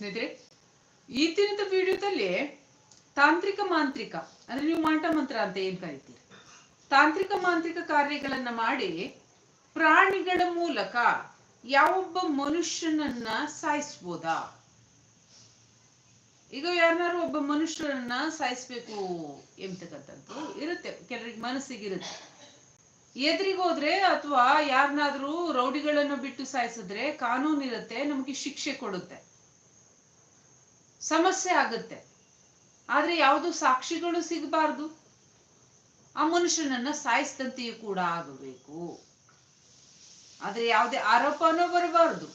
ಸ್ನೇಹಿತರೆ, ಈ ದಿನದ ವಿಡಿಯೋದಲ್ಲಿ ತಾಂತ್ರಿಕ ಮಾಂತ್ರಿಕ, ಅಂದ್ರೆ ನೀವು ಮಾಟ ಮಂತ್ರ ಅಂತ ಏನ್ ಕರಿತೀರಿ? ತಾಂತ್ರಿಕ ಮಾಂತ್ರಿಕ ಕಾರ್ಯಗಳನ್ನ ಮಾಡಿ ಪ್ರಾಣಿಗಳ ಮೂಲಕ ಯಾವೊಬ್ಬ ಮನುಷ್ಯನನ್ನ ಸಾಯಿಸ್ಬೋದಾ? ಈಗ ಯಾರನ್ನಾರು ಒಬ್ಬ ಮನುಷ್ಯರನ್ನ ಸಾಯಿಸ್ಬೇಕು ಎಂಬತಕ್ಕಂಥದ್ದು ಇರುತ್ತೆ ಕೆಲವರಿಗೆ ಮನಸ್ಸಿಗೆ ಇರುತ್ತೆ. ಎದುರಿಗೆ ಹೋದ್ರೆ ಅಥವಾ ಯಾರನ್ನಾದ್ರೂ ರೌಡಿಗಳನ್ನು ಬಿಟ್ಟು ಸಾಯಿಸಿದ್ರೆ ಕಾನೂನು ಇರುತ್ತೆ ನಮಗೆ ಶಿಕ್ಷೆ ಕೊಡುತ್ತೆ. ಸಮಸ್ಯೆ ಆಗುತ್ತೆ. ಆದ್ರೆ ಯಾವುದು ಸಾಕ್ಷಿಗಳು ಸಿಗಬಾರ್ದು. ಆ ಮನುಷ್ಯನನ್ನ ಸಾಯಿಸಿದಂತೆಯೂ ಕೂಡ ಆಗಬೇಕು. ಆದ್ರೆ ಯಾವುದೇ ಆರೋಪನೂ ಬರಬಾರ್ದು.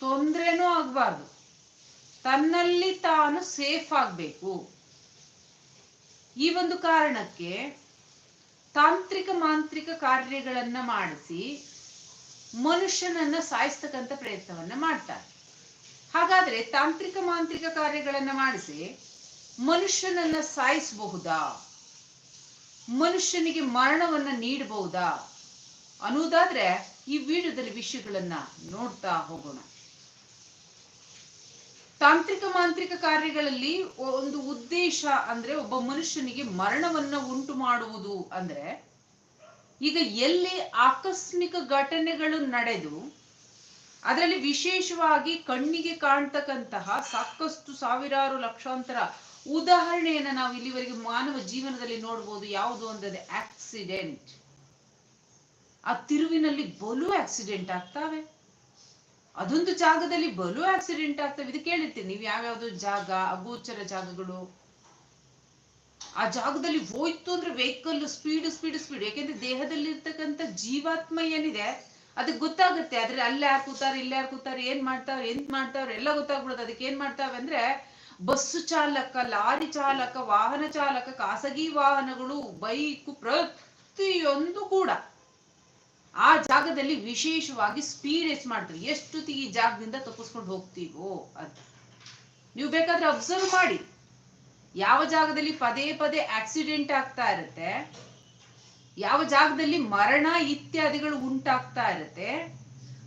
ತೊಂದ್ರೆನೂ ಆಗಬಾರ್ದು. ತನ್ನಲ್ಲಿ ತಾನು ಸೇಫ್ ಆಗಬೇಕು. ಈ ಒಂದು ಕಾರಣಕ್ಕೆ ತಾಂತ್ರಿಕ ಮಾಂತ್ರಿಕ ಕಾರ್ಯಗಳನ್ನ ಮಾಡಿಸಿ ಮನುಷ್ಯನನ್ನ ಸಾಯಿಸ್ತಕ್ಕಂಥ ಪ್ರಯತ್ನವನ್ನ ಮಾಡ್ತಾರೆ. ಹಾಗಾದ್ರೆ ತಾಂತ್ರಿಕ ಮಾಂತ್ರಿಕ ಕಾರ್ಯಗಳನ್ನ ಮಾಡಿಸಿ ಮನುಷ್ಯನನ್ನ ಸಾಯಿಸಬಹುದಾ? ಮನುಷ್ಯನಿಗೆ ಮರಣವನ್ನ ನೀಡಬಹುದಾ? ಅನ್ನೋದಾದ್ರೆ ಈ ವಿಡಿಯೋದಲ್ಲಿ ವಿಷಯಗಳನ್ನ ನೋಡ್ತಾ ಹೋಗೋಣ. ತಾಂತ್ರಿಕ ಮಾಂತ್ರಿಕ ಕಾರ್ಯಗಳಲ್ಲಿ ಒಂದು ಉದ್ದೇಶ ಅಂದ್ರೆ ಒಬ್ಬ ಮನುಷ್ಯನಿಗೆ ಮರಣವನ್ನ ಉಂಟು ಮಾಡುವುದು ಅಂದ್ರೆ ಈಗ ಎಲ್ಲಿ ಆಕಸ್ಮಿಕ ಘಟನೆಗಳು ನಡೆದು ಅದರಲ್ಲಿ ವಿಶೇಷವಾಗಿ ಕಣ್ಣಿಗೆ ಕಾಣ್ತಕ್ಕಂತಹ ಸಾಕಷ್ಟು ಸಾವಿರಾರು ಲಕ್ಷಾಂತರ ಉದಾಹರಣೆಯನ್ನ ನಾವು ಇಲ್ಲಿವರೆಗೆ ಮಾನವ ಜೀವನದಲ್ಲಿ ನೋಡ್ಬೋದು. ಯಾವುದು ಅಂದರೆ ಆಕ್ಸಿಡೆಂಟ್. ಆ ತಿರುವಿನಲ್ಲಿ ಬಲು ಆಕ್ಸಿಡೆಂಟ್ ಆಗ್ತಾವೆ. ಅದೊಂದು ಜಾಗದಲ್ಲಿ ಬಲು ಆಕ್ಸಿಡೆಂಟ್ ಆಗ್ತವೆ. ಇದು ಕೇಳಿರ್ತೀನಿ, ನೀವು ಯಾವ್ಯಾವ್ದು ಜಾಗ, ಅಗೋಚರ ಜಾಗಗಳು. ಆ ಜಾಗದಲ್ಲಿ ಹೋಯ್ತು ಅಂದ್ರೆ ವೆಹಿಕಲ್ ಸ್ಪೀಡ್ ಸ್ಪೀಡ್ ಸ್ಪೀಡ್. ಯಾಕೆಂದ್ರೆ ದೇಹದಲ್ಲಿ ಇರ್ತಕ್ಕಂಥ ಜೀವಾತ್ಮ ಏನಿದೆ ಅದಕ್ಕೆ ಗೊತ್ತಾಗುತ್ತೆ. ಆದ್ರೆ ಅಲ್ಲಿ ಯಾರು ಕೂತಾರೆ, ಇಲ್ಲಿ ಯಾರು ಕೂತಾರೆ, ಏನ್ ಮಾಡ್ತಾವ್ರೆ, ಎಂತ ಮಾಡ್ತಾವ್ರೆ, ಎಲ್ಲ ಗೊತ್ತಾಗ್ಬಿಡುತ್ತೆ ಅದಕ್ಕೆ ಏನ್ ಮಾಡ್ತಾವೆ ಅಂದ್ರೆ ಬಸ್ಸು ಚಾಲಕ, ಲಾರಿ ಚಾಲಕ, ವಾಹನ ಚಾಲಕ, ಖಾಸಗಿ ವಾಹನಗಳು ಬೈಕು ಪ್ರತಿಯೊಂದು ಕೂಡ ಆ ಜಾಗದಲ್ಲಿ ವಿಶೇಷವಾಗಿ ಸ್ಪೀಡ್ ಎಷ್ಟು ಮಾಡ್ತಾರೆ. ಎಷ್ಟು ಈ ಜಾಗದಿಂದ ತಪ್ಪಿಸ್ಕೊಂಡು ಹೋಗ್ತೀವೋ ಅಂತ. ನೀವು ಬೇಕಾದ್ರೆ ಅಬ್ಸರ್ವ್ ಮಾಡಿ. ಯಾವ ಜಾಗದಲ್ಲಿ ಪದೇ ಪದೇ ಆಕ್ಸಿಡೆಂಟ್ ಆಗ್ತಾ ಇರುತ್ತೆ ಯಾವ ಜಾಗದಲ್ಲಿ ಮರಣ ಇತ್ಯಾದಿಗಳು ಉಂಟಾಗ್ತಾ ಇರುತ್ತೆ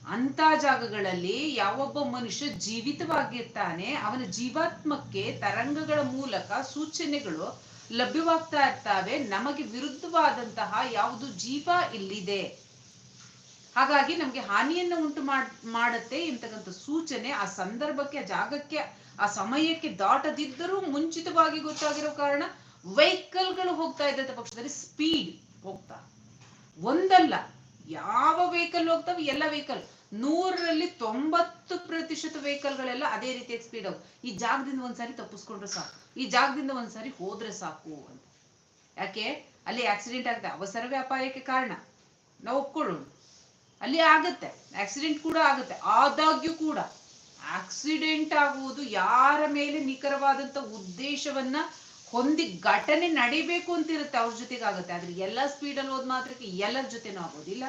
ಅಂತ ಜಾಗಗಳಲ್ಲಿ ಯಾವೊಬ್ಬ ಮನುಷ್ಯ ಜೀವಿತವಾಗಿರ್ತಾನೆ, ಅವನ ಜೀವಾತ್ಮಕ್ಕೆ ತರಂಗಗಳ ಮೂಲಕ ಸೂಚನೆಗಳು ಲಭ್ಯವಾಗ್ತಾ ಇರ್ತಾವೆ, ನಮಗೆ ವಿರುದ್ಧವಾದಂತಹ ಯಾವುದು ಜೀವ ಇಲ್ಲಿದೆ. ಹಾಗಾಗಿ ನಮಗೆ ಹಾನಿಯನ್ನು ಉಂಟು ಮಾಡುತ್ತೆ ಎಂತಕ್ಕಂಥ ಸೂಚನೆ ಆ ಸಂದರ್ಭಕ್ಕೆ ಜಾಗಕ್ಕೆ, ಆ ಸಮಯಕ್ಕೆ ದಾಟದಿದ್ದರೂ ಮುಂಚಿತವಾಗಿ ಗೊತ್ತಾಗಿರೋ ಕಾರಣ ವೆಹಿಕಲ್ಗಳು ಹೋಗ್ತಾ ಇದ್ದಂಥ ಪಕ್ಷದಲ್ಲಿ. ಸ್ಪೀಡ್ ಹೋಗ್ತಾ. ಒಂದಲ್ಲ, ಯಾವ ವೆಹಿಕಲ್ ಹೋಗ್ತಾವೆ ಎಲ್ಲ ವೆಹಿಕಲ್ ನೂರರಲ್ಲಿ ತೊಂಬತ್ತು ಪ್ರತಿಶತ ವೆಹಿಕಲ್ಗಳೆಲ್ಲ ಅದೇ ರೀತಿ ಸ್ಪೀಡ್ ಹೋಗ್ ಈ ಜಾಗದಿಂದ ಒಂದ್ಸಾರಿ ತಪ್ಪಿಸ್ಕೊಂಡ್ರೆ ಸಾಕು. ಈ ಜಾಗದಿಂದ ಒಂದ್ಸಾರಿ ಹೋದ್ರೆ ಸಾಕು ಅಂತ. ಯಾಕೆ? ಅಲ್ಲಿ ಆಕ್ಸಿಡೆಂಟ್ ಆಗುತ್ತೆ. ಅವಸರವೇ ಅಪಾಯಕ್ಕೆ ಕಾರಣ. ನಾವು ಒಪ್ಕೊಳ್ಳೋಣ. ಅಲ್ಲಿ ಆಗುತ್ತೆ. ಆಕ್ಸಿಡೆಂಟ್ ಕೂಡ ಆಗುತ್ತೆ. ಆದಾಗ್ಯೂ ಕೂಡ. ಆಕ್ಸಿಡೆಂಟ್ ಆಗುವುದು ಯಾರ ಮೇಲೆ ನಿಖರವಾದಂತ ಉದ್ದೇಶವನ್ನ ಹೊಂದಿ ಘಟನೆ ನಡಿಬೇಕು ಅಂತ ಇರುತ್ತೆ ಅವ್ರ ಜೊತೆಗೆ ಆಗುತ್ತೆ ಆದ್ರೆ ಎಲ್ಲ ಸ್ಪೀಡಲ್ಲಿ ಹೋದ್ ಮಾತ್ರಕ್ಕೆ ಎಲ್ಲರ ಜೊತೆನೂ ಆಗೋದಿಲ್ಲ.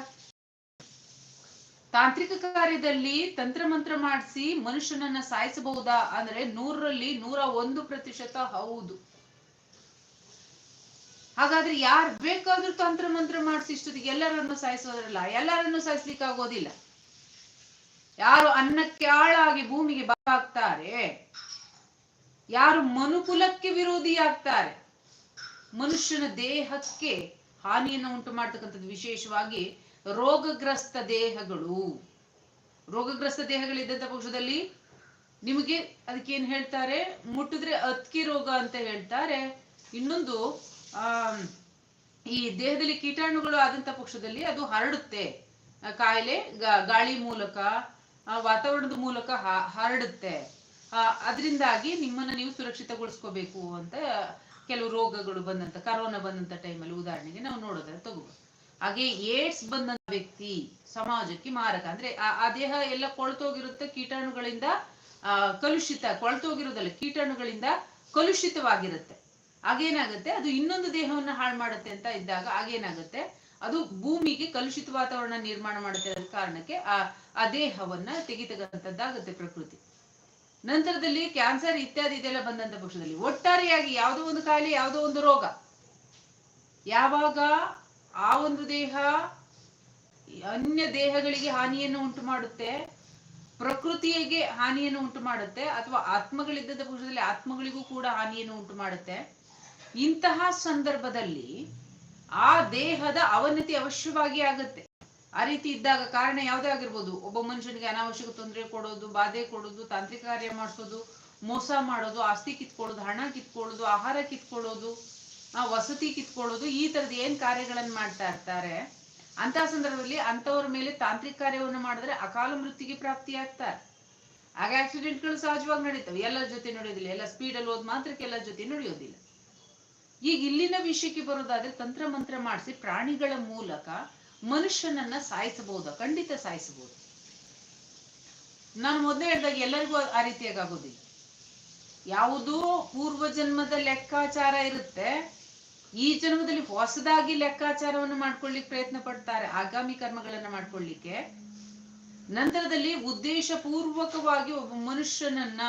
ತಾಂತ್ರಿಕ ಕಾರ್ಯದಲ್ಲಿ ತಂತ್ರ ಮಂತ್ರ ಮಾಡಿಸಿ ಮನುಷ್ಯನನ್ನ ಸಾಯಿಸಬಹುದಾ? ಅಂದ್ರೆ ನೂರರಲ್ಲಿ ನೂರ ಒಂದು ಪ್ರತಿಶತ ಹೌದು. ಹಾಗಾದ್ರೆ ಯಾರು ಬೇಕಾದ್ರೂ ತಂತ್ರ ಮಂತ್ರ ಮಾಡಿಸಿ ಇಷ್ಟೊತ್ತಿಗೆ ಎಲ್ಲರನ್ನು ಸಾಯಿಸೋದ್ರಲ್ಲ, ಎಲ್ಲರನ್ನು ಸಾಯಿಸ್ಲಿಕ್ಕೆ ಆಗೋದಿಲ್ಲ. ಯಾರು ಅನ್ನಕ್ಕೆ ಆಳಾಗಿ ಭೂಮಿಗೆ ಬಾಗ್ತಾರೆ ಯಾರು ಮನುಕುಲಕ್ಕೆ ವಿರೋಧಿ ಆಗ್ತಾರೆ ಮನುಷ್ಯನ ದೇಹಕ್ಕೆ ಹಾನಿಯನ್ನು ಉಂಟು ಮಾಡ್ತಕ್ಕಂಥದ್ದು ವಿಶೇಷವಾಗಿ ರೋಗಗ್ರಸ್ತ ದೇಹಗಳು. ರೋಗಗ್ರಸ್ತ ದೇಹಗಳಿದ್ದಂಥ ಪಕ್ಷದಲ್ಲಿ ನಿಮಗೆ ಅದಕ್ಕೆ ಏನ್ ಹೇಳ್ತಾರೆ? ಮುಟ್ಟಿದ್ರೆ ಅತ್ಕಿ ರೋಗ ಅಂತ ಹೇಳ್ತಾರೆ. ಇನ್ನೊಂದು ಈ ದೇಹದಲ್ಲಿ ಕೀಟಾಣುಗಳು ಆದಂತ ಪಕ್ಷದಲ್ಲಿ ಅದು ಹರಡುತ್ತೆ. ಕಾಯಿಲೆ ಗಾಳಿ ಮೂಲಕ ವಾತಾವರಣದ ಮೂಲಕ ಹರಡುತ್ತೆ. ಅದರಿಂದಾಗಿ ನಿಮ್ಮನ್ನ ನೀವು ಸುರಕ್ಷಿತಗೊಳಿಸ್ಕೋಬೇಕು ಅಂತ ಕೆಲವು ರೋಗಗಳು ಬಂದಂತ ಕರೋನಾ ಬಂದಂತ ಟೈಮಲ್ಲಿ ಉದಾಹರಣೆಗೆ ನಾವು ನೋಡೋದ್ರೆ ತಗೋಬೋದು. ಹಾಗೆ ಏಡ್ಸ್ ಬಂದಂತ ವ್ಯಕ್ತಿ ಸಮಾಜಕ್ಕೆ ಮಾರಕ. ಅಂದ್ರೆ ಆ ದೇಹ ಎಲ್ಲ ಕೊಳ್ತೋಗಿರುತ್ತೆ, ಕೀಟಾಣುಗಳಿಂದ, ಆ, ಕಲುಷಿತ ಕೊಳ್ತೋಗಿರೋದಲ್ಲ ಕೀಟಾಣುಗಳಿಂದ ಕಲುಷಿತವಾಗಿರುತ್ತೆ. ಹಾಗೇನಾಗುತ್ತೆ? ಅದು ಇನ್ನೊಂದು ದೇಹವನ್ನ ಹಾಳು ಮಾಡುತ್ತೆ ಅಂತ ಇದ್ದಾಗ ಹಾಗೇನಾಗುತ್ತೆ? ಅದು ಭೂಮಿಗೆ ಕಲುಷಿತ ವಾತಾವರಣ ನಿರ್ಮಾಣ ಮಾಡುತ್ತೆ ಕಾರಣಕ್ಕೆ ಆ ಆ ದೇಹವನ್ನ ತೆಗಿತಕ್ಕಂಥದ್ದಾಗುತ್ತೆ ಪ್ರಕೃತಿ. ನಂತರದಲ್ಲಿ ಕ್ಯಾನ್ಸರ್ ಇತ್ಯಾದಿ ಇದೆಲ್ಲ ಬಂದಂತ ಪಕ್ಷದಲ್ಲಿ ಒಟ್ಟಾರೆಯಾಗಿ ಯಾವುದೋ ಒಂದು ಕಾಯಿಲೆ, ಯಾವುದೋ ಒಂದು ರೋಗ. ಯಾವಾಗ ಆ ಒಂದು ದೇಹ ಅನ್ಯ ದೇಹಗಳಿಗೆ ಹಾನಿಯನ್ನು ಉಂಟು ಮಾಡುತ್ತೆ ಪ್ರಕೃತಿಯಿಗೆ ಹಾನಿಯನ್ನು ಉಂಟು ಮಾಡುತ್ತೆ, ಅಥವಾ ಆತ್ಮಗಳಿದ್ದ ಪಕ್ಷದಲ್ಲಿ ಆತ್ಮಗಳಿಗೂ ಕೂಡ ಹಾನಿಯನ್ನು ಉಂಟು ಮಾಡುತ್ತೆ. ಇಂತಹ ಸಂದರ್ಭದಲ್ಲಿ ಆ ದೇಹದ ಅವನತಿ ಅವಶ್ಯವಾಗಿ ಆಗುತ್ತೆ. ಆ ರೀತಿ ಇದ್ದಾಗ ಕಾರಣ ಯಾವುದೇ ಆಗಿರ್ಬೋದು. ಒಬ್ಬ ಮನುಷ್ಯನಿಗೆ ಅನಾವಶ್ಯಕ ತೊಂದರೆ ಕೊಡೋದು, ಬಾಧೆ ಕೊಡೋದು, ತಾಂತ್ರಿಕ ಕಾರ್ಯ ಮಾಡಿಸೋದು, ಮೋಸ ಮಾಡೋದು, ಆಸ್ತಿ ಕಿತ್ಕೊಳ್ಳೋದು, ಹಣ ಕಿತ್ಕೊಳ್ಳೋದು, ಆಹಾರ ಕಿತ್ಕೊಳ್ಳೋದು, ಆ ವಸತಿ ಕಿತ್ಕೊಳ್ಳೋದು, ಈ ತರದ ಏನ್ ಕಾರ್ಯಗಳನ್ನ ಮಾಡ್ತಾ ಇರ್ತಾರೆ, ಅಂತಹ ಸಂದರ್ಭದಲ್ಲಿ ಅಂತವ್ರ ಮೇಲೆ ತಾಂತ್ರಿಕ ಕಾರ್ಯವನ್ನು ಮಾಡಿದ್ರೆ ಅಕಾಲ ಮೃತ್ಯುಗೆ ಪ್ರಾಪ್ತಿಯಾಗ್ತಾರೆ ಆಗ ಆಕ್ಸಿಡೆಂಟ್ಗಳು ಸಹಜವಾಗಿ ನಡೀತವೆ. ಎಲ್ಲರ ಜೊತೆ ನಡೆಯೋದಿಲ್ಲ. ಎಲ್ಲ ಸ್ಪೀಡಲ್ಲಿ ಹೋದ್ ಮಾತ್ರಕ್ಕೆ ಎಲ್ಲರ ಜೊತೆ ನಡೆಯೋದಿಲ್ಲ. ಈಗ ಇಲ್ಲಿನ ವಿಷಯಕ್ಕೆ ಬರೋದಾದ್ರೆ ತಂತ್ರ ಮಂತ್ರ ಮಾಡಿಸಿ ಪ್ರಾಣಿಗಳ ಮೂಲಕ ಮನುಷ್ಯನನ್ನ ಸಾಯಿಸಬಹುದಾ, ಖಂಡಿತ ಸಾಯಿಸಬಹುದು. ನಾನು ಮೊದಲೇ ಹೇಳಿದಾಗ ಎಲ್ಲರಿಗೂ ಆ ರೀತಿಯಾಗಿ ಆಗೋದಿಲ್ಲ ಯಾವುದೋ ಪೂರ್ವ ಜನ್ಮದ ಲೆಕ್ಕಾಚಾರ ಇರುತ್ತೆ, ಈ ಜನ್ಮದಲ್ಲಿ ಹೊಸದಾಗಿ ಲೆಕ್ಕಾಚಾರವನ್ನು ಮಾಡ್ಕೊಳ್ಳಿಕ್ಕೆ ಪ್ರಯತ್ನ ಪಡ್ತಾರೆ, ಆಗಾಮಿ ಕರ್ಮಗಳನ್ನ ಮಾಡ್ಕೊಳ್ಳಿಕ್ಕೆ. ನಂತರದಲ್ಲಿ ಉದ್ದೇಶ ಪೂರ್ವಕವಾಗಿ ಒಬ್ಬ ಮನುಷ್ಯನನ್ನ,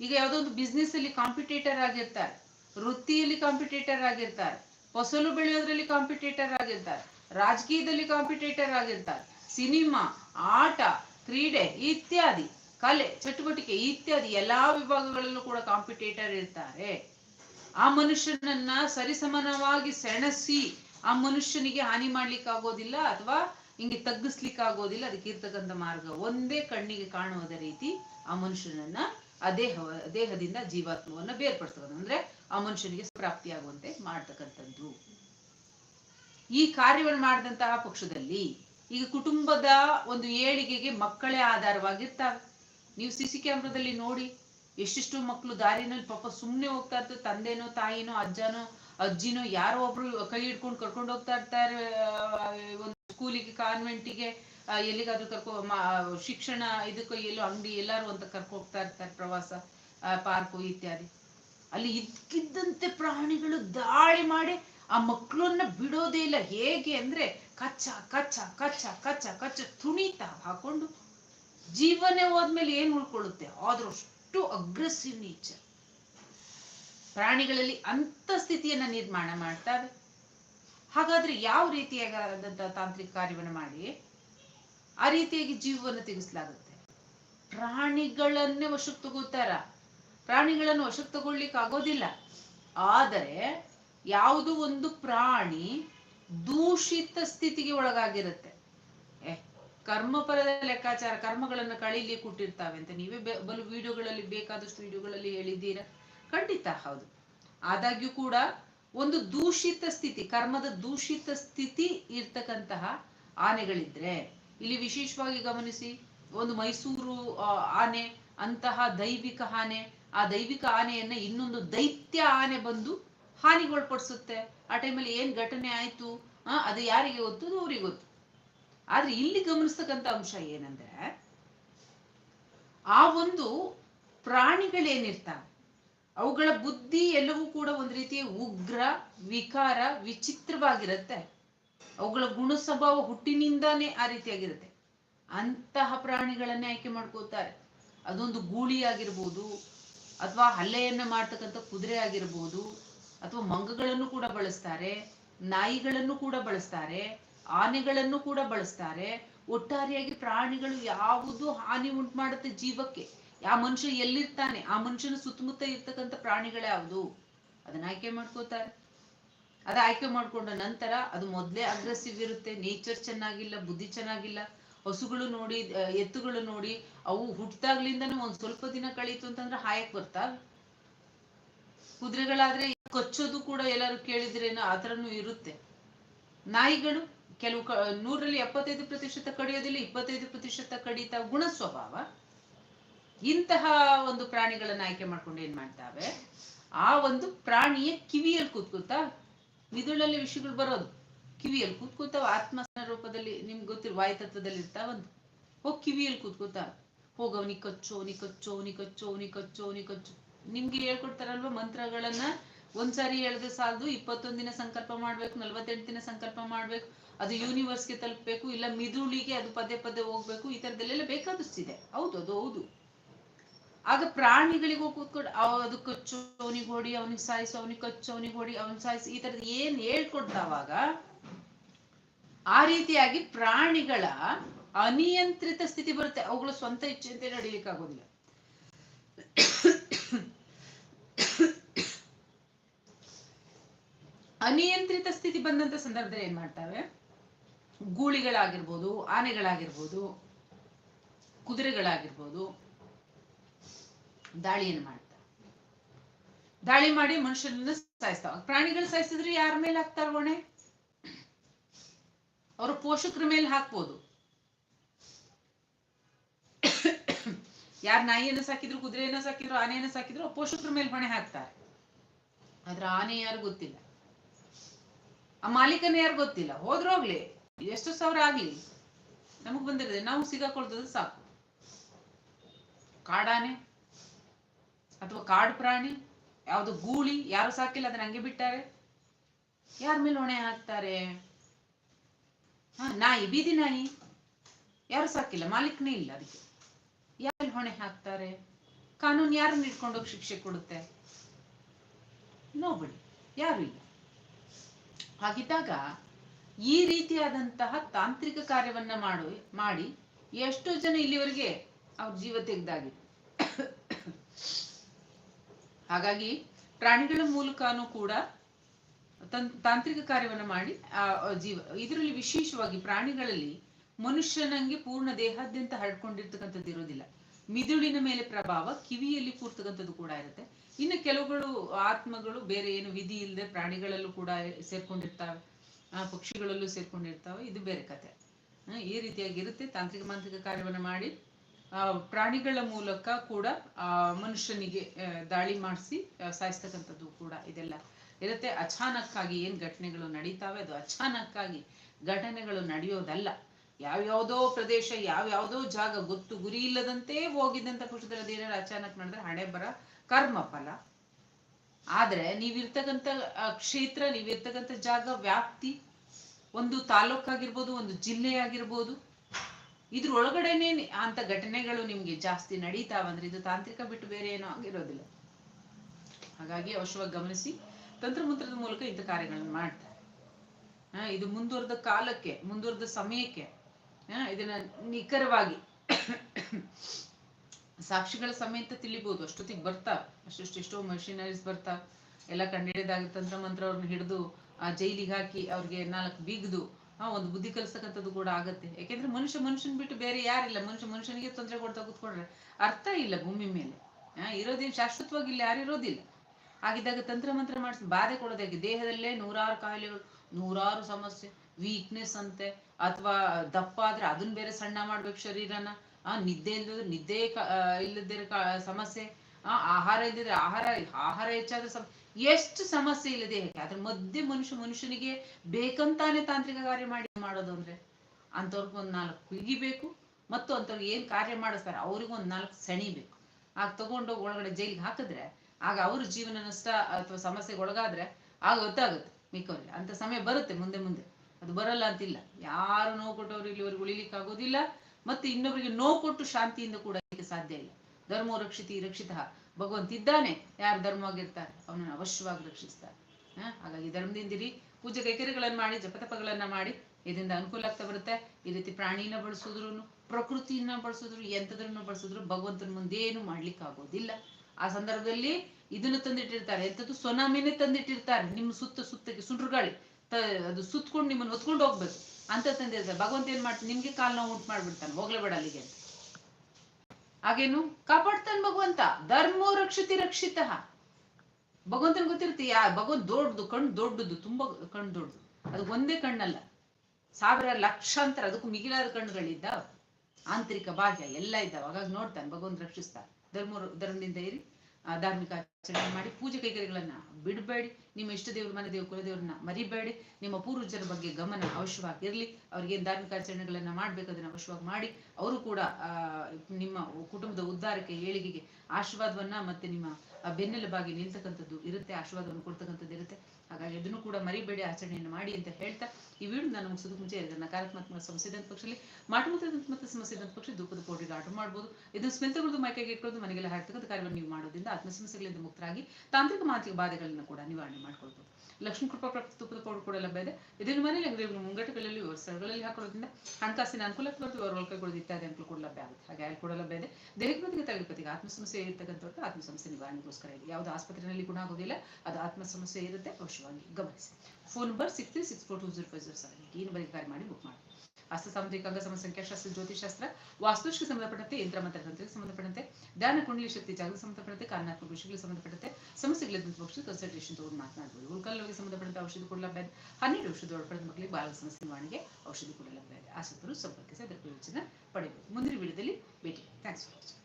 ಈಗ ಯಾವುದೋ ಒಂದು ಬಿಸ್ನೆಸ್ ಅಲ್ಲಿ ಕಾಂಪಿಟೇಟರ್ ಆಗಿರ್ತಾರೆ, ವೃತ್ತಿಯಲ್ಲಿ ಕಾಂಪಿಟೇಟರ್ ಆಗಿರ್ತಾರೆ, ಫಸಲು ಬೆಳೆಯೋದ್ರಲ್ಲಿ ಕಾಂಪಿಟೇಟರ್ ಆಗಿರ್ತಾರೆ ರಾಜಕೀಯದಲ್ಲಿ ಕಾಂಪಿಟೇಟರ್ ಆಗಿರ್ತಾರೆ. ಸಿನಿಮಾ, ಆಟ, ಕ್ರೀಡೆ ಇತ್ಯಾದಿ, ಕಲೆ, ಚಟುವಟಿಕೆ ಇತ್ಯಾದಿ ಎಲ್ಲಾ ವಿಭಾಗಗಳಲ್ಲೂ ಕೂಡ ಕಾಂಪಿಟೇಟರ್ ಇರ್ತಾರೆ. ಆ ಮನುಷ್ಯನನ್ನ ಸರಿಸಮಾನವಾಗಿ ಸೆಣಸಿ ಆ ಮನುಷ್ಯನಿಗೆ ಹಾನಿ ಮಾಡ್ಲಿಕ್ಕೆ ಆಗೋದಿಲ್ಲ ಅಥವಾ ಹಿಂಗೆ ತಗ್ಗಿಸ್ಲಿಕ್ಕಾಗೋದಿಲ್ಲ ಆಗೋದಿಲ್ಲ ಅದಕ್ಕೆ ಇರ್ತಕ್ಕಂಥ ಮಾರ್ಗ ಒಂದೇ ಕಣ್ಣಿಗೆ ಕಾಣುವುದ ರೀತಿ ಆ ಮನುಷ್ಯನನ್ನ ಆ ದೇಹ, ದೇಹದಿಂದ ಜೀವಾತ್ಮವನ್ನ ಬೇರ್ಪಡಿಸ್ತಕ್ಕಂಥ ಅಂದ್ರೆ ಆ ಮನುಷ್ಯನಿಗೆ ಪ್ರಾಪ್ತಿಯಾಗುವಂತೆ ಮಾಡ್ತಕ್ಕಂಥದ್ದು. ಈ ಕಾರ್ಯವನ್ನು ಮಾಡಿದಂತಹ ಪಕ್ಷದಲ್ಲಿ ಈಗ ಕುಟುಂಬದ ಒಂದು ಏಳಿಗೆಗೆ ಮಕ್ಕಳೇ ಆಧಾರವಾಗಿರ್ತಾವೆ ನೀವು ಸಿ ಸಿ ಕ್ಯಾಮ್ರಾದಲ್ಲಿ ನೋಡಿ, ಎಷ್ಟೆಷ್ಟು ಮಕ್ಕಳು ದಾರಿನಲ್ಲಿ ಪಾಪ ಸುಮ್ಮನೆ ಹೋಗ್ತಾ ಇರ್ತಾರೆ. ತಂದೆನೋ, ತಾಯಿನೋ, ಅಜ್ಜನೋ, ಅಜ್ಜಿನೋ, ಯಾರೋ ಒಬ್ರು ಕೈ ಹಿಡ್ಕೊಂಡು ಕರ್ಕೊಂಡು ಹೋಗ್ತಾ ಇರ್ತಾರೆ ಒಂದು ಸ್ಕೂಲಿಗೆ, ಕಾನ್ವೆಂಟಿಗೆ ಎಲ್ಲಿಗಾದ್ರೂ ಕರ್ಕೊ ಶಿಕ್ಷಣ ಇದಕ್ಕೋ ಎಲ್ಲೋ ಅಂಗಡಿ ಎಲ್ಲಾರು ಅಂತ ಕರ್ಕೊ ಹೋಗ್ತಾ ಇರ್ತಾರೆ, ಪ್ರವಾಸ ಪಾರ್ಕು ಇತ್ಯಾದಿ. ಅಲ್ಲಿ ಇದ್ದಕ್ಕಿದ್ದಂತೆ ಪ್ರಾಣಿಗಳು ದಾಳಿ ಮಾಡಿ ಆ ಮಕ್ಕಳನ್ನ ಬಿಡೋದೇ ಇಲ್ಲ. ಹೇಗೆ ಅಂದ್ರೆ ಕಚ್ಚ ಕಚ್ಚ ಕಚ್ಚ ಕಚ್ಚ ಕಚ್ಚ ತುಣಿತ ಹಾಕೊಂಡು ಜೀವನೇ ಹೋದ್ಮೇಲೆ ಏನ್ ಉಳ್ಕೊಳ್ಳುತ್ತೆ? ಆದ್ರೂ ಅಷ್ಟು ಅಗ್ರೆಸಿವ್ ನೇಚರ್ ಪ್ರಾಣಿಗಳಲ್ಲಿ ಅಂತ ಸ್ಥಿತಿಯನ್ನ ನಿರ್ಮಾಣ ಮಾಡ್ತವೆ ಹಾಗಾದ್ರೆ ಯಾವ ರೀತಿಯಾದಂತಹ ತಾಂತ್ರಿಕ ಕಾರ್ಯವನ್ನು ಮಾಡಿ? ಆ ರೀತಿಯಾಗಿ ಜೀವವನ್ನು ತೆಗೆಸಲಾಗುತ್ತೆ. ಪ್ರಾಣಿಗಳನ್ನೇ ವಶಕ್ಕೆ ತಗೋತಾರ? ಪ್ರಾಣಿಗಳನ್ನು ವಶಕ್ಕೆ ತಗೊಳ್ಲಿಕ್ಕೆ ಆಗೋದಿಲ್ಲ ಆದರೆ ಯಾವುದೋ ಒಂದು ಪ್ರಾಣಿ ದೂಷಿತ ಸ್ಥಿತಿಗೆ ಒಳಗಾಗಿರುತ್ತೆ. ಏ ಕರ್ಮಪರದ ಲೆಕ್ಕಾಚಾರ, ಕರ್ಮಗಳನ್ನು ಕಳಿಲಿ ಕೊಟ್ಟಿರ್ತಾವೆ ಅಂತ ನೀವೇ ಬಲು ವಿಡಿಯೋಗಳಲ್ಲಿ ಬೇಕಾದಷ್ಟು ವಿಡಿಯೋಗಳಲ್ಲಿ ಹೇಳಿದ್ದೀರಾ? ಖಂಡಿತ ಹೌದು. ಆದಾಗ್ಯೂ ಕೂಡ ಒಂದು ದೂಷಿತ ಸ್ಥಿತಿ, ಕರ್ಮದ ದೂಷಿತ ಸ್ಥಿತಿ ಇರ್ತಕ್ಕಂತಹ ಆನೆಗಳಿದ್ರೆ, ಇಲ್ಲಿ ವಿಶೇಷವಾಗಿ ಗಮನಿಸಿ, ಒಂದು ಮೈಸೂರು ಆನೆ, ಅಂತಹ ದೈವಿಕ ಆನೆ, ಆ ದೈವಿಕ ಆನೆಯನ್ನ ಇನ್ನೊಂದು ದೈತ್ಯ ಆನೆ ಬಂದು ಹಾನಿಗೊಳಪಡಿಸುತ್ತೆ ಆ ಟೈಮಲ್ಲಿ ಏನ್ ಘಟನೆ ಆಯ್ತು? ಆ, ಅದು ಯಾರಿಗೆ ಗೊತ್ತು? ಅವ್ರಿಗೆ ಗೊತ್ತು. ಆದ್ರೆ ಇಲ್ಲಿ ಗಮನಿಸ್ತಕ್ಕಂಥ ಅಂಶ ಏನಂದ್ರೆ ಆ ಒಂದು ಪ್ರಾಣಿಗಳೇನಿರ್ತಾವೆ ಅವುಗಳ ಬುದ್ಧಿ ಎಲ್ಲವೂ ಕೂಡ ಒಂದು ರೀತಿಯ ಉಗ್ರ ವಿಕಾರ ವಿಚಿತ್ರವಾಗಿರುತ್ತೆ. ಅವುಗಳ ಗುಣ ಸ್ವಭಾವ ಹುಟ್ಟಿನಿಂದಾನೇ ಆ ರೀತಿಯಾಗಿರುತ್ತೆ. ಅಂತಹ ಪ್ರಾಣಿಗಳನ್ನೇ ಆಯ್ಕೆ ಮಾಡ್ಕೋತಾರೆ ಅದೊಂದು ಗೂಳಿ ಆಗಿರ್ಬೋದು ಅಥವಾ ಹಲ್ಲೆಯನ್ನ ಮಾಡ್ತಕ್ಕಂಥ ಕುದುರೆ ಆಗಿರ್ಬೋದು ಅಥವಾ ಮಂಗಗಳನ್ನು ಕೂಡ ಬಳಸ್ತಾರೆ, ನಾಯಿಗಳನ್ನು ಕೂಡ ಬಳಸ್ತಾರೆ, ಆನೆಗಳನ್ನು ಕೂಡ ಬಳಸ್ತಾರೆ. ಒಟ್ಟಾರೆಯಾಗಿ ಪ್ರಾಣಿಗಳು ಯಾವುದು ಹಾನಿ ಉಂಟು ಮಾಡುತ್ತೆ ಜೀವಕ್ಕೆ. ಆ ಮನುಷ್ಯ ಎಲ್ಲಿರ್ತಾನೆ? ಆ ಮನುಷ್ಯನ ಸುತ್ತಮುತ್ತ ಇರ್ತಕ್ಕಂಥ ಪ್ರಾಣಿಗಳೇ ಯಾವುದು? ಅದನ್ನ ಆಯ್ಕೆ ಮಾಡ್ಕೋತಾರೆ. ಅದ ಆಯ್ಕೆ ಮಾಡ್ಕೊಂಡ ನಂತರ ಅದು ಮೊದಲೇ ಅಗ್ರೆಸಿವ್ ಇರುತ್ತೆ. ನೇಚರ್ ಚೆನ್ನಾಗಿಲ್ಲ, ಬುದ್ಧಿ ಚೆನ್ನಾಗಿಲ್ಲ. ಹಸುಗಳು ನೋಡಿ ಎತ್ತುಗಳು ನೋಡಿ, ಅವು ಹುಟ್ಟಾಗ್ಲಿಂದನೂ ಒಂದ್ ಸ್ವಲ್ಪ ದಿನ ಕಳೀತು ಅಂತಂದ್ರೆ ಹಾಯಕ್ ಬರ್ತಾವ ಕುದುರೆಗಳಾದ್ರೆ ಕಚ್ಚೋದು ಕೂಡ ಎಲ್ಲರೂ ಕೇಳಿದ್ರೇನೋ ಆ ಥರನೂ ಇರುತ್ತೆ. ನಾಯಿಗಳು ಕೆಲವು ಕ ನೂರಲ್ಲಿ ಎಪ್ಪತ್ತೈದು ಪ್ರತಿಶತ ಕಡಿಯೋದಿಲ್ಲ, ಇಪ್ಪತ್ತೈದು ಪ್ರತಿಶತ ಕಡಿತಾವ ಗುಣ ಸ್ವಭಾವ. ಇಂತಹ ಒಂದು ಪ್ರಾಣಿಗಳನ್ನ ಆಯ್ಕೆ ಮಾಡ್ಕೊಂಡು ಏನ್ ಮಾಡ್ತಾವೆ? ಆ ಒಂದು ಪ್ರಾಣಿಯ ಕಿವಿಯಲ್ಲಿ ಕೂತ್ಕೋತಾ ಮಿದುಳಲ್ಲಿ ವಿಷಯಗಳು ಬರೋದು. ಕಿವಿಯಲ್ಲಿ ಕೂತ್ಕೋತಾವ ಆತ್ಮ ರೂಪದಲ್ಲಿ ನಿಮ್ಗೆ ಗೊತ್ತಿರ ವಾಯುತತ್ವದಲ್ಲಿ ಒಂದು. ಹೋಗಿ ಕಿವಿಯಲ್ಲಿ ಕೂತ್ಕೋತಾವ ಹೋಗ ಕಚ್ಚೋ ಕಚ್ಚು ಕಚ್ಚೋ ಕಚ್ಚು ಕಚ್ಚೋ ಕಚ್ಚು ಕಚ್ಚೋ ಕಚ್ಚೋ ಕಚ್ಚು. ನಿಮ್ಗೆ ಹೇಳ್ಕೊಡ್ತಾರಲ್ವ ಮಂತ್ರಗಳನ್ನ? ಒಂದ್ಸಾರಿ ಹೇಳಿದ್ರೆ ಸಾಲದು, ಇಪ್ಪತ್ತೊಂದ್ ದಿನ ಸಂಕಲ್ಪ ಮಾಡ್ಬೇಕು, ನಲ್ವತ್ತೆಂಟು ದಿನ ಸಂಕಲ್ಪ ಮಾಡ್ಬೇಕು, ಅದು ಯೂನಿವರ್ಸ್ಗೆ ತಲುಪಬೇಕು, ಇಲ್ಲ ಮಿದುಳಿಗೆ ಅದು ಪದೇ ಪದೇ ಹೋಗ್ಬೇಕು, ಈ ತರದಲ್ಲೆಲ್ಲ ಬೇಕಾದಷ್ಟಿದೆ. ಹೌದು, ಅದು ಹೌದು. ಆಗ ಪ್ರಾಣಿಗಳಿಗೂ ಕೂತ್ಕೊಂಡು ಅದು ಕಚ್ಚು, ಅವನಿಗೆ ಹೊಡಿ, ಅವನಿಗೆ ಸಾಯಿಸು, ಅವನಿಗೆ ಕಚ್ಚು, ಅವನಿಗೆ ಹೊಡಿ ಅವನಿಗೆ ಸಾಯಿಸು, ಈ ತರದ್ ಏನ್ ಹೇಳ್ಕೊಡ್ತಾವಾಗ ಆ ರೀತಿಯಾಗಿ ಪ್ರಾಣಿಗಳ ಅನಿಯಂತ್ರಿತ ಸ್ಥಿತಿ ಬರುತ್ತೆ. ಅವುಗಳ ಸ್ವಂತ ಇಚ್ಛೆಯಂತೆ ನಡೀಲಿಕ್ಕೆ ಆಗೋದಿಲ್ಲ ಅನಿಯಂತ್ರಿತ ಸ್ಥಿತಿ ಬಂದಂತ ಸಂದರ್ಭದಲ್ಲಿ ಏನ್ ಮಾಡ್ತಾವೆ? ಗೂಳಿಗಳಾಗಿರ್ಬೋದು, ಆನೆಗಳಾಗಿರ್ಬೋದು, ಕುದುರೆಗಳಾಗಿರ್ಬೋದು, ದಾಳಿಯನ್ನು ಮಾಡ್ತಾವೆ. ದಾಳಿ ಮಾಡಿ ಮನುಷ್ಯರನ್ನ ಸಾಯಿಸ್ತಾವ. ಪ್ರಾಣಿಗಳು ಸಾಯಿಸಿದ್ರೆ ಯಾರ ಮೇಲೆ ಹಾಕ್ತಾರ ಹೊಣೆ? ಅವರು ಪೋಷಕರ ಮೇಲೆ ಹಾಕ್ಬೋದು. ಯಾರು ನಾಯಿಯನ್ನು ಸಾಕಿದ್ರು, ಕುದುರೆಯನ್ನು ಸಾಕಿದ್ರು, ಆನೆಯನ್ನು ಸಾಕಿದ್ರು ಪೋಷಕರ ಮೇಲೆ ಹೊಣೆ ಹಾಕ್ತಾರೆ. ಆದ್ರೆ ಆನೆ ಯಾರು ಗೊತ್ತಿಲ್ಲ. ಆ ಮಾಲೀಕನೇ ಯಾರು ಗೊತ್ತಿಲ್ಲ? ಹೋದ್ರೋಗ್ಲಿ ಎಷ್ಟು ಸಾವಿರ ಆಗ್ಲಿ, ನಮಗ್ ಬಂದಿರದೆ. ನಾವು ಸಿಗಾಕೊಳ್ತದ ಸಾಕು. ಕಾಡಾನೆ ಅಥವಾ ಕಾಡು ಪ್ರಾಣಿ, ಯಾವ್ದು ಗೂಳಿ, ಯಾರು ಸಾಕಿಲ್ಲ, ಅದನ್ನ ಹಂಗೆ ಬಿಟ್ಟಾರೆ. ಯಾರ ಮೇಲೆ ಹೊಣೆ ಹಾಕ್ತಾರೆ? ಹಾ, ನಾಯಿ, ಬೀದಿ ನಾಯಿ. ಯಾರು ಸಾಕಿಲ್ಲ? ಮಾಲೀಕನೇ ಇಲ್ಲ ಅದಕ್ಕೆ. ಯಾರು ಹೊಣೆ ಹಾಕ್ತಾರೆ? ಕಾನೂನು ಯಾರನ್ನ ಇಟ್ಕೊಂಡೋಗಿ ಶಿಕ್ಷೆ ಕೊಡುತ್ತೆ? ನೋಬಳಿ ಯಾರು ಇಲ್ಲ. ಹಾಗಿದ್ದಾಗ ಈ ರೀತಿಯಾದಂತಹ ತಾಂತ್ರಿಕ ಕಾರ್ಯವನ್ನ ಮಾಡು, ಮಾಡಿ ಎಷ್ಟೋ ಜನ ಇಲ್ಲಿವರೆಗೆ ಅವ್ರ ಜೀವ ತೆಗೆದಾಗಿದೆ ಹಾಗಾಗಿ ಪ್ರಾಣಿಗಳ ಮೂಲಕನೂ ಕೂಡ ತಾಂತ್ರಿಕ ಕಾರ್ಯವನ್ನ ಮಾಡಿ ಆ ಜೀವ, ಇದರಲ್ಲಿ ವಿಶೇಷವಾಗಿ ಪ್ರಾಣಿಗಳಲ್ಲಿ ಮನುಷ್ಯನಂಗೆ ಪೂರ್ಣ ದೇಹಾದ್ಯಂತ ಹರಡ್ಕೊಂಡಿರ್ತಕ್ಕಂಥದ್ದು ಇರೋದಿಲ್ಲ. ಮಿದುಳಿನ ಮೇಲೆ ಪ್ರಭಾವ ಕಿವಿಯಲ್ಲಿ ಕೂರ್ತಕ್ಕಂಥದ್ದು ಕೂಡ ಇರುತ್ತೆ. ಇನ್ನು ಕೆಲವುಗಳು ಆತ್ಮಗಳು ಬೇರೆ ಏನು ವಿಧಿ ಇಲ್ಲದೆ ಪ್ರಾಣಿಗಳಲ್ಲೂ ಕೂಡ ಸೇರ್ಕೊಂಡಿರ್ತಾವೆ. ಆ ಪಕ್ಷಿಗಳಲ್ಲೂ ಸೇರ್ಕೊಂಡಿರ್ತಾವೆ. ಇದು ಬೇರೆ ಕತೆ ಈ ರೀತಿಯಾಗಿರುತ್ತೆ ತಾಂತ್ರಿಕ ಮಾಂತ್ರಿಕ ಕಾರ್ಯವನ್ನ ಮಾಡಿ ಆ, ಪ್ರಾಣಿಗಳ ಮೂಲಕ ಕೂಡ ಆ ಮನುಷ್ಯನಿಗೆ ದಾಳಿ ಮಾಡಿಸಿ ಸಾಯಿಸ್ತಕ್ಕಂಥದ್ದು ಕೂಡ ಇದೆಲ್ಲ ಇರುತ್ತೆ. ಅಚಾನಕ್ಕಾಗಿ ಏನ್ ಘಟನೆಗಳು ನಡೀತಾವೆ? ಅದು ಅಚಾನಕ್ಕಾಗಿ ಘಟನೆಗಳು ನಡೆಯೋದಲ್ಲ. ಯಾವ್ಯಾವುದೋ ಪ್ರದೇಶ ಯಾವ್ಯಾವುದೋ ಜಾಗ ಗೊತ್ತು ಗುರಿ ಇಲ್ಲದಂತೆ ಹೋಗಿದ್ದಂತ ಪಕ್ಷದಲ್ಲಿ ಅದೇನಾದ್ರು ಅಚಾನಕ್ ಮಾಡಿದ್ರೆ ಹಣೆ ಬರ ಕರ್ಮ ಫಲ ಆದ್ರೆ ನೀವಿರ್ತಕ್ಕಂಥ ಕ್ಷೇತ್ರ, ನೀವಿರ್ತಕ್ಕಂಥ ಜಾಗ, ವ್ಯಾಪ್ತಿ, ಒಂದು ತಾಲೂಕಾಗಿರ್ಬೋದು ಒಂದು ಜಿಲ್ಲೆ ಆಗಿರ್ಬೋದು ಇದ್ರ ಒಳಗಡೆನೆ ಅಂತ ಘಟನೆಗಳು ನಿಮ್ಗೆ ಜಾಸ್ತಿ ನಡೀತಾವಂದ್ರೆ ಇದು ತಾಂತ್ರಿಕ ಬಿಟ್ಟು ಬೇರೆ ಏನೋ ಆಗಿರೋದಿಲ್ಲ. ಹಾಗಾಗಿ ಅವಶ್ಯವಾಗಿ ಗಮನಿಸಿ, ತಂತ್ರಮಂತ್ರದ ಮೂಲಕ ಇಂಥ ಕಾರ್ಯಗಳನ್ನು ಮಾಡ್ತಾರೆ. ಇದು ಮುಂದುವರೆದ ಕಾಲಕ್ಕೆ, ಮುಂದುವರೆದ ಸಮಯಕ್ಕೆ ಇದನ್ನ ನಿಖರವಾಗಿ ಸಾಕ್ಷಿಗಳ ಸಮೇತ ತಿಳಿಬಹುದು ಅಷ್ಟೊತ್ತಿಗೆ ಬರ್ತಾ, ಅಷ್ಟಿಷ್ಟು ಎಷ್ಟೋ ಮಷಿನರೀಸ್ ಬರ್ತಾ, ಎಲ್ಲ ಕಂಡಿಡಿದಾಗ ತಂತ್ರಮಂತ್ರ ಅವ್ರನ್ನ ಹಿಡಿದು ಆ ಜೈಲಿಗೆ ಹಾಕಿ ಅವ್ರಿಗೆ ನಾಲ್ಕು ಬೀಗದು, ಆ ಒಂದು ಬುದ್ಧಿ ಕಲಿಸ್ತಕ್ಕಂಥದ್ದು ಕೂಡ ಆಗತ್ತೆ. ಯಾಕೆಂದ್ರೆ ಮನುಷ್ಯ ಮನುಷ್ಯನ್ ಬಿಟ್ಟು ಬೇರೆ ಯಾರಿಲ್ಲ. ಮನುಷ್ಯ ಮನುಷ್ಯನಿಗೆ ತೊಂದರೆ ಕೊಡ್ತಾ ಕೂತ್ಕೊಂಡ್ರೆ ಅರ್ಥ ಇಲ್ಲ ಭೂಮಿ ಮೇಲೆ. ಇರೋದೇನು ಶಾಶ್ವತವಾಗಿ ಇಲ್ಲಿ ಯಾರು ಇರೋದಿಲ್ಲ. ತಂತ್ರ ಮಂತ್ರ ಮಾಡಿಸಿ ಬಾಧೆ ಕೊಡೋದಾಗಿ ದೇಹದಲ್ಲೇ ನೂರಾರು ಕಾಯಿಲೆಗಳು, ನೂರಾರು ಸಮಸ್ಯೆ ವೀಕ್ನೆಸ್ ಅಂತೆ, ಅಥವಾ ದಪ್ಪ ಆದ್ರೆ ಅದನ್ನ ಬೇರೆ ಸಣ್ಣ ಮಾಡ್ಬೇಕು ಶರೀರನ. ಆ ನಿದ್ದೆ ಇಲ್ಲದ್ರೆ ನಿದ್ದೆ ಇಲ್ಲದಿರ ಸಮಸ್ಯೆ, ಆ ಆಹಾರ ಇಲ್ಲದಿದ್ರೆ ಆಹಾರ ಆಹಾರ ಹೆಚ್ಚಾದ್ರೆ ಸಮ ಎಷ್ಟು ಸಮಸ್ಯೆ ಇಲ್ಲದೆ ಹೇಗೆ? ಅದ್ರ ಮಧ್ಯೆ ಮನುಷ್ಯ ಮನುಷ್ಯನಿಗೆ ಬೇಕಂತಾನೆ ತಾಂತ್ರಿಕ ಕಾರ್ಯ ಮಾಡಿ ಮಾಡೋದು ಅಂದ್ರೆ ಒಂದ್ ನಾಲ್ಕು ಕುಯ್ಗಿಬೇಕು ಮತ್ತು ಅಂಥವ್ರಿಗೆ ಏನ್ ಕಾರ್ಯ ಮಾಡಿಸ್ತಾರೆ ಅವ್ರಿಗೆ ಒಂದ್ ನಾಲ್ಕು ಸೆಣಿಬೇಕು ಆಗ ತಗೊಂಡೋಗಿ ಒಳಗಡೆ ಜೈಲಿಗೆ ಹಾಕಿದ್ರೆ, ಆಗ ಅವ್ರ ಜೀವನ ನಷ್ಟ ಅಥವಾ ಸಮಸ್ಯೆಗೆ ಒಳಗಾದ್ರೆ ಆಗ ಗೊತ್ತಾಗುತ್ತೆ ಮಿಕ್ಕವ್ರಿಗೆ. ಅಂತ ಸಮಯ ಬರುತ್ತೆ ಮುಂದೆ ಮುಂದೆ. ಅದು ಬರಲ್ಲ ಅಂತಿಲ್ಲ. ಯಾರು ನೋವು ಕೊಟ್ಟವ್ರು ಇಲ್ಲಿವರೆಗೆ ಉಳಿಲಿಕ್ಕೆ ಆಗೋದಿಲ್ಲ ಮತ್ತೆ ಇನ್ನೊಬ್ಬರಿಗೆ ನೋವು ಕೊಟ್ಟು ಶಾಂತಿಯಿಂದ ಕೂಡ ಸಾಧ್ಯ ಇಲ್ಲ. ಧರ್ಮೋ ರಕ್ಷಿತಿ ರಕ್ಷಿತ. ಭಗವಂತ ಇದ್ದಾನೆ, ಯಾರು ಧರ್ಮವಾಗಿರ್ತಾರೆ ಅವನನ್ನು ಅವಶ್ಯವಾಗಿ ರಕ್ಷಿಸ್ತಾರೆ? ಹಾಗಾಗಿ ಧರ್ಮದಿಂದಿರಿ, ಪೂಜೆ ಕೈಕರ್ಯಗಳನ್ನು ಮಾಡಿ, ಜಪತಪಗಳನ್ನ ಮಾಡಿ, ಇದರಿಂದ ಅನುಕೂಲ ಆಗ್ತಾ ಬರುತ್ತೆ. ಈ ರೀತಿ ಪ್ರಾಣಿನ ಬಳಸಿದ್ರು ಪ್ರಕೃತಿಯನ್ನ ಬಳಸಿದ್ರು, ಎಂಥದ್ರನ್ನು ಬಳಸಿದ್ರು ಭಗವಂತನ ಮುಂದೆ ಏನು ಮಾಡ್ಲಿಕ್ಕೆ ಆಗೋದಿಲ್ಲ ಆ ಸಂದರ್ಭದಲ್ಲಿ ಇದನ್ನು ತಂದಿಟ್ಟಿರ್ತಾರೆ. ಎಂತದ್ದು ಸೊನಾಮಿನೇ ತಂದಿಟ್ಟಿರ್ತಾರೆ. ನಿಮ್ಮ ಸುತ್ತ ಸುತ್ತಕ್ಕೆ ಸುಂಟ್ರಗಾಳಿ, ತ, ಅದು ಸುತ್ಕೊಂಡು ನಿಮ್ಮನ್ನು ಹೊತ್ಕೊಂಡು ಹೋಗ್ಬೇಕು. ಅಂತ ತಂದಿರ್ತಾರೆ ಭಗವಂತ ಏನ್ ಮಾಡ್ತಾನೆ ನಿಮ್ಗೆ ಕಾಲ್ ನೋವು ಉಂಟು ಮಾಡ್ಬಿಡ್ತಾನೆ ಹೋಗ್ಲೇಬೇಡ ಅಲ್ಲಿಗೆ ಹಾಗೇನು? ಕಾಪಾಡ್ತಾನೆ ಭಗವಂತ. ಧರ್ಮೋ ರಕ್ಷತಿ ರಕ್ಷಿತ. ಭಗವಂತನ ಗೊತ್ತಿರುತ್ತೆ, ಯಾ, ಭಗವಂತ ದೊಡ್ಡದು, ಕಣ್ಣು ದೊಡ್ಡದು, ತುಂಬಾ ಕಣ್ಣು ದೊಡ್ಡದು. ಅದು ಒಂದೇ ಕಣ್ಣಲ್ಲ. ಸಾವಿರ ಲಕ್ಷಾಂತರ, ಅದಕ್ಕೂ ಮಿಗಿಲಾದ ಕಣ್ಣುಗಳಿದ್ದಾವ. ಆಂತರಿಕ ಬಾಹ್ಯ ಎಲ್ಲ ಇದ್ದಾವ. ಹಾಗಾಗಿ ನೋಡ್ತಾನೆ, ಭಗವಂತ ರಕ್ಷಿಸ್ತಾನೆ. ಧರ್ಮ, ಧರ್ಮದಿಂದ ಇರಿ ಧಾರ್ಮಿಕ ಆಚರಣೆ ಮಾಡಿ ಪೂಜೆ ಕೈಗಾರಿಕೆಗಳನ್ನ ಬಿಡಬೇಡಿ. ನಿಮ್ಮ ಇಷ್ಟ ದೇವ್ರ, ಮನೆ ದೇವ್ರ ಕುಲದೇವ್ರನ್ನ ಮರಿಬೇಡಿ. ನಿಮ್ಮ ಪೂರ್ವಜರ ಬಗ್ಗೆ ಗಮನ ಅವಶ್ಯವಾಗಿ ಇರಲಿ ಅವ್ರಿಗೆ ಧಾರ್ಮಿಕ ಆಚರಣೆಗಳನ್ನ ಮಾಡ್ಬೇಕು ಅದನ್ನ ಅವಶ್ಯವಾಗಿ ಮಾಡಿ. ಅವರು ಕೂಡ ನಿಮ್ಮ ಕುಟುಂಬದ ಉದ್ಧಾರಕ್ಕೆ, ಏಳಿಗೆಗೆ ಆಶೀರ್ವಾದವನ್ನ ಮತ್ತೆ ನಿಮ್ಮ ಬೆನ್ನೆಲುಬಾಗಿ ನಿಲ್ತಕ್ಕಂಥದ್ದು ಇರುತ್ತೆ. ಆಶೀರ್ವಾದವನ್ನು ಕೊಡ್ತಕ್ಕಂಥದ್ದು ಇರುತ್ತೆ. ಅದನ್ನು ಕೂಡ ಮರಿಬೇಡಿ ಆಚರಣೆಯನ್ನು ಮಾಡಿ ಅಂತ ಹೇಳ್ತಾ ಈ ವಿಡಿಯೋ ನಾನು ಮುಗಿಸೋದು ಮುಂಚೆ ಇದನ್ನ ನಕಾರಾತ್ಮಕ ಸಮಸ್ಯೆ ಪಕ್ಷದಲ್ಲಿ ಮಾಟಮೂತ್ರ ಮತ್ತು ಸಮಸ್ಯೆ ಪಕ್ಷ ಧೂಪದ ಪೌಡ್ರಿಗೆ ಆರ್ಡರ್ ಮಾಡಬಹುದು ಇದನ್ನು ಸ್ಮೆಂತಗೊಳ್ದು ಮೈಕೈಗೆ ಇಟ್ಕೊಳ್ಳೋದು ಮನೆಗೆಲ್ಲ ಹಾಕ್ತಕ್ಕಂಥ ಕಾರ್ಯವನ್ನು ನೀವು ಮಾಡೋದ್ರಿಂದ ಆತ್ಮ ಸಮಸ್ಯೆಗಳಿಂದ ಮುಕ್ತರಾಗಿ ತಾಂತ್ರಿಕ ಮಾನಸಿಕ ಬಾಧೆಗಳನ್ನು ಕೂಡ ನಿವಾರಣೆ ಮಾಡ್ಕೊಳ್ಬಹುದು ಲಕ್ಷ್ಮೀ ಕೃಪಾ ಪ್ರಾಪ್ತಿ ತುಪ್ಪದ ಪೌಡರ್ ಕೂಡ ಲಭ್ಯ ಇದೆ. ಇದನ್ನು ಮನೇಲಿ ಅಂಗಡಿ ಮುಂಗಟ್ಟುಗಳಲ್ಲಿ ಸ್ಥಳಗಳಲ್ಲಿ ಹಾಕೊಳ್ಳೋದ್ರಿಂದ ಹಣಕಾಸಿನ ಅನುಕೂಲಕ್ಕೆ ಬರುತ್ತೆ ಕೈಗೊಳ್ಳೋದು ಇತ್ಯಾದಿ ಅನುಕೂಲ ಕೂಡ ಲಭ್ಯ ಆಗುತ್ತೆ. ಹಾಗೆ ಅಲ್ಲಿ ಕೂಡ ಲಭ್ಯ ಇದೆ. ದೇಹಕ್ಕೆ ತಲೆಪತಿಗೆ ಆತ್ಮ ಸಮಸ್ಯೆ ಇರ್ತಕ್ಕಂಥವ್ರಿಗೆ ಆತ್ಮ ಸಮಸ್ಯೆ ನಿವಾರಣೆಗೋಸ್ಕರ ಇದೆ. ಯಾವುದು ಆಸ್ಪತ್ರೆಯಲ್ಲಿ ಗುಣ ಆಗೋದಿಲ್ಲ, ಅದು ಆತ್ಮ ಸಮಸ್ಯೆ ಇರುತ್ತೆ, ಅವಶ್ಯವಾಗಿ ಗಮನಿಸಿ. Phone number six three six four two zero five zero seven ಈ ನಂಬರ್ಗೆ ಕರೆ ಮಾಡಿ ಬುಕ್ ಮಾಡಿ. ಹಸ್ತ ಸಾಮುದ್ರಿಕ ಅಂಗ ಸಂಖ್ಯಾಶಾಸ್ತ್ರ ಜ್ಯೋತಿಷಾಸ್ತ್ರ ವಾಸ್ತುಶಿಗೆ ಸಂಬಂಧಪಟ್ಟಂತೆ ಯಂತ್ರ ಮಂತ್ರ ತಂತ್ರಕ್ಕೆ ಸಂಬಂಧಪಟ್ಟಂತೆ, ಧ್ಯಾನ, ಕುಂಡಲಿ ಶಕ್ತಿ ಜಾಗಕ್ಕೆ ಸಂಬಂಧಪಟ್ಟಂತೆ, ಕಾರಣಾತ್ಮಕ ವಿಷಯಗಳಿಗೆ ಸಂಬಂಧಪಟ್ಟಂತೆ ಸಮಸ್ಯೆಗಳಿದ್ದಂಥ ಪಕ್ಷ ಕನ್ಸಲ್ಟೇಷನ್ ತಗೊಂಡು ಮಾತನಾಡಬಹುದು ಉಳ್ಕಲ್ಲೋಗಿ ಸಂಬಂಧಪಟ್ಟಂತೆ ಔಷಧಿ ಕೂಡ ಲಭ್ಯ ಇದೆ ಹನ್ನೆರಡು ವರ್ಷದ ಒಳಪಡಿದ ಮಕ್ಕಳಿಗೆ ಬಾಲ ಸಮಸ್ಯೆ ನಿವಾರಣೆಗೆ ಔಷಧಿ ಕೂಡ ಲಭ್ಯ ಇದೆ ಆಸಕ್ತರು ಸಂಪರ್ಕಿಸಿ ಅದರ ಪ್ರಯೋಜನ ಪಡೆಯಬಹುದು. ಮುಂದಿನ ವಿಡಿಯೋದಲ್ಲಿ ಭೇಟಿ ಥ್ಯಾಂಕ್ಸ್ ಫಾರ್ ವಾಚಿಂಗ್